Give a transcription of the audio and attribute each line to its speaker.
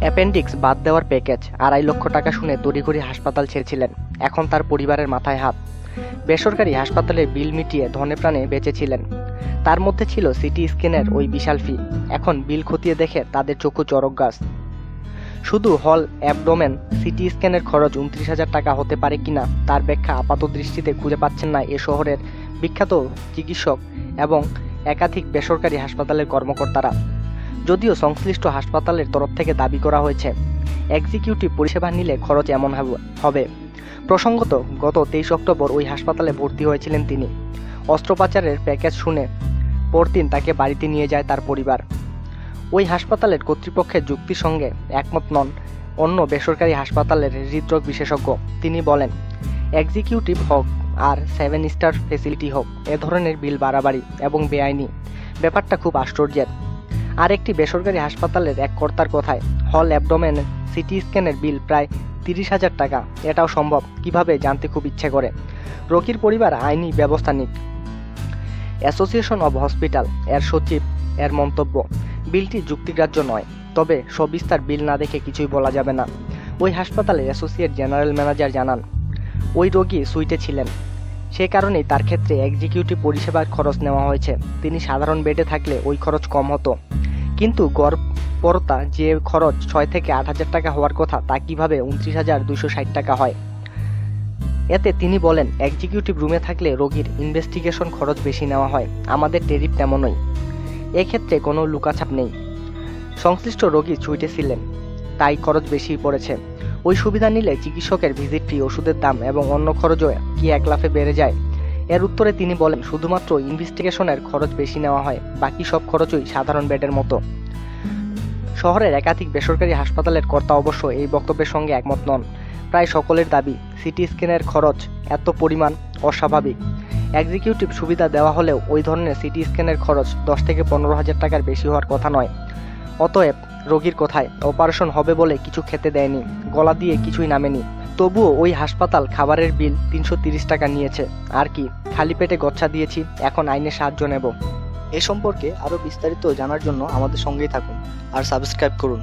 Speaker 1: Appendix বাদ দেওয়ার package, আড়াই লক্ষ টাকা শুনে তড়িঘড়ি হাসপাতাল ছেড়েছিলেন। এখন তার পরিবারের মাথায় হাত। বেসরকারি হাসপাতালে বিল মিটিয়ে ধনে প্রাণে বেঁচেছিলেন। তার মধ্যে ছিল সিটি স্ক্যানের ওই বিশাল ফি। এখন বিল খতিয়ে দেখে তাদের চক্ষু চরক গাছ। শুধু হল, অ্যাবডোমেন, সিটি স্ক্যানের খরচ উনত্রিশ হাজার টাকা হতে পারে কিনা, তার ব্যাখ্যা আপাত দৃষ্টিতে খুঁজে পাচ্ছেন না এ শহরের বিখ্যাত চিকিৎসক এবং একাধিক বেসরকারি হাসপাতালের কর্মকর্তারা। যদিও সংশ্লিষ্ট হাসপাতালের তরফ থেকে দাবি করা হয়েছে, এক্সিকিউটিভ পরিষেবা নিলে খরচ এমন হব- প্রসঙ্গত, গত তেইশ অক্টোবর ওই হাসপাতালে ভর্তি হয়েছিলেন তিনি। অস্ত্রোপচারের প্যাকেজ শুনে পরদিন তাকে বাড়িতে নিয়ে যায় তার পরিবার। ওই হাসপাতালের কর্তৃপক্ষের যুক্তির সঙ্গে একমত নন, অন্য বেসরকারি হাসপাতালের হৃদরোগ বিশেষজ্ঞ। তিনি বলেন, এক্সিকিউটিভ হোক আর সেভেন স্টার ফেসিলিটি হোক, এ ধরনের বিল বাড়াবাড়ি এবং বেআইনি। ব্যাপারটা খুব আশ্চর্যের। আরেকটি বেসরকারি হাসপাতালের এক কর্তার কথায়, হল অ্যাবডোমেন সিটি স্ক্যানের বিল প্রায় তিরিশ হাজার টাকা। এটাও সম্ভব, কীভাবে জানতে খুব ইচ্ছে করে। রোগীর পরিবার আইনি ব্যবস্থা নিক। অ্যাসোসিয়েশন অব হসপিটাল, এর সচিব, এর মন্তব্য, বিলটি যুক্তিগ্রাহ্য নয়, তবে সবিস্তার বিল না দেখে কিছুই বলা যাবে না। ওই হাসপাতালের অ্যাসোসিয়েট জেনারেল ম্যানেজার জানান, ওই রোগী সুইটে ছিলেন। সে কারণেই তার ক্ষেত্রে এক্সিকিউটিভ পরিষেবার খরচ নেওয়া হয়েছে। তিনি সাধারণ বেডে থাকলে ওই খরচ কম হতো। কিন্তু গড়পরতা যে খরচ ছয় থেকে আট হাজার টাকা হওয়ার কথা, তা কীভাবে উনত্রিশ হাজার দুশো ষাট টাকা হয়? এতে তিনি বলেন এক্সিকিউটিভ রুমে থাকলে রোগীর ইনভেস্টিগেশন খরচ বেশি নেওয়া হয়। আমাদের টেরিফ তেমনই। এক্ষেত্রে কোনো লুকাছাপ নেই। সংশ্লিষ্ট রোগী ছুটে ছিলেন, তাই খরচ বেশি পড়েছে। ওই সুবিধা নিলে চিকিৎসকের ভিজিট ফি ওষুধের দাম এবং অন্য খরচও কি এক লাফে বেড়ে যায়? এর উত্তরে তিনি বলেন, শুধুমাত্র ইনভেস্টিগেশনের খরচ বেশি নেওয়া হয়, বাকি সব খরচই সাধারণ বেডের মতো। শহরের একাধিক বেসরকারি হাসপাতালের কর্তা অবশ্য এই বক্তব্যের সঙ্গে একমত নন। প্রায় সকলের দাবি, সিটি স্ক্যানের খরচ এত পরিমাণ অস্বাভাবিক। এক্সিকিউটিভ সুবিধা দেওয়া হলেও ওই ধরনের সিটি স্ক্যানের খরচ দশ থেকে পনেরো হাজার টাকার বেশি হওয়ার কথা নয়। অতএব, রোগীর কথায় অপারেশন হবে বলে কিছু খেতে দেয়নি, গলা দিয়ে কিছুই নামেনি। তবুও ওই হাসপাতাল খাবারের বিল তিনশো টাকা নিয়েছে। আর কি, খালি পেটে গচ্ছা দিয়েছি, এখন আইনে সাহায্য নেব।
Speaker 2: এ সম্পর্কে আরও বিস্তারিত জানার জন্য আমাদের সঙ্গেই থাকুন, আর সাবস্ক্রাইব করুন।